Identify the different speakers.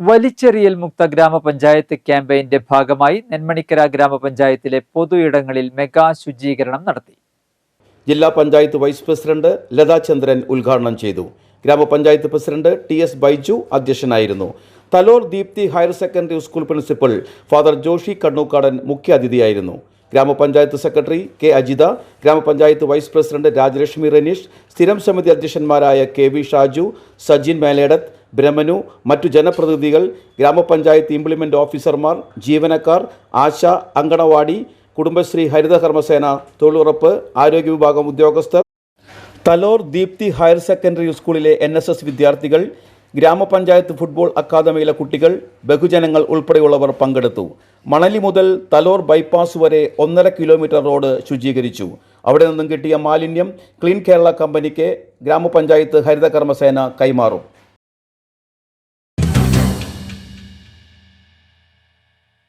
Speaker 1: വലിച്ചെറിയൽ മുക്ത ഗ്രാമപഞ്ചായത്ത് ക്യാമ്പയിന്റെ ഭാഗമായി നെന്മണിക്കര ഗ്രാമപഞ്ചായത്തിലെ പൊതു ഇടങ്ങളിൽ മെഗാ ശുചീകരണം നടത്തി.
Speaker 2: ജില്ലാ പഞ്ചായത്ത് വൈസ് പ്രസിഡന്റ് ലതാ ചന്ദ്രൻ ഉദ്ഘാടനം ചെയ്തു. ഗ്രാമപഞ്ചായത്ത് പ്രസിഡന്റ് ടി എസ് ബൈജു അധ്യക്ഷനായിരുന്നു. Thalore Deepthi higher secondary school principal father Joshy Kannookkadan മുഖ്യാതിഥിയായിരുന്നു. ഗ്രാമപഞ്ചായത്ത് സെക്രട്ടറി കെ അജിത ഗ്രാമപഞ്ചായത്ത് വൈസ് പ്രസിഡന്റ് രാജലക്ഷ്മി റനീഷ് സ്ഥിരം സമിതി അധ്യക്ഷന്മാരായ കെ വി ഷാജു സജിൻ മേലേടത്ത് ബ്രഹ്മനു മറ്റു ജനപ്രതിനിധികൾ ഗ്രാമപഞ്ചായത്ത് ഇംപ്ലിമെന്റ് ഓഫീസർമാർ ജീവനക്കാർ ആശ അങ്കണവാടി കുടുംബശ്രീ ഹരിതകർമ്മസേന തൊഴിലുറപ്പ് ആരോഗ്യ വിഭാഗം ഉദ്യോഗസ്ഥർ. തലോർ ദീപ്തി ഹയർ സെക്കൻഡറി സ്കൂളിലെ എൻ എസ് എസ് വിദ്യാർത്ഥികൾ ഗ്രാമപഞ്ചായത്ത് ഫുട്ബോൾ അക്കാദമിയിലെ കുട്ടികൾ ബഹുജനങ്ങൾ ഉൾപ്പെടെയുള്ളവർ പങ്കെടുത്തു. മണലി മുതൽ തലോർ ബൈപ്പാസ് വരെ ഒന്നര കിലോമീറ്റർ റോഡ് ശുചീകരിച്ചു. അവിടെ നിന്നും കിട്ടിയ മാലിന്യം ക്ലീൻ കേരള കമ്പനിക്ക് ഗ്രാമപഞ്ചായത്ത് ഹരിതകർമ്മസേന കൈമാറും.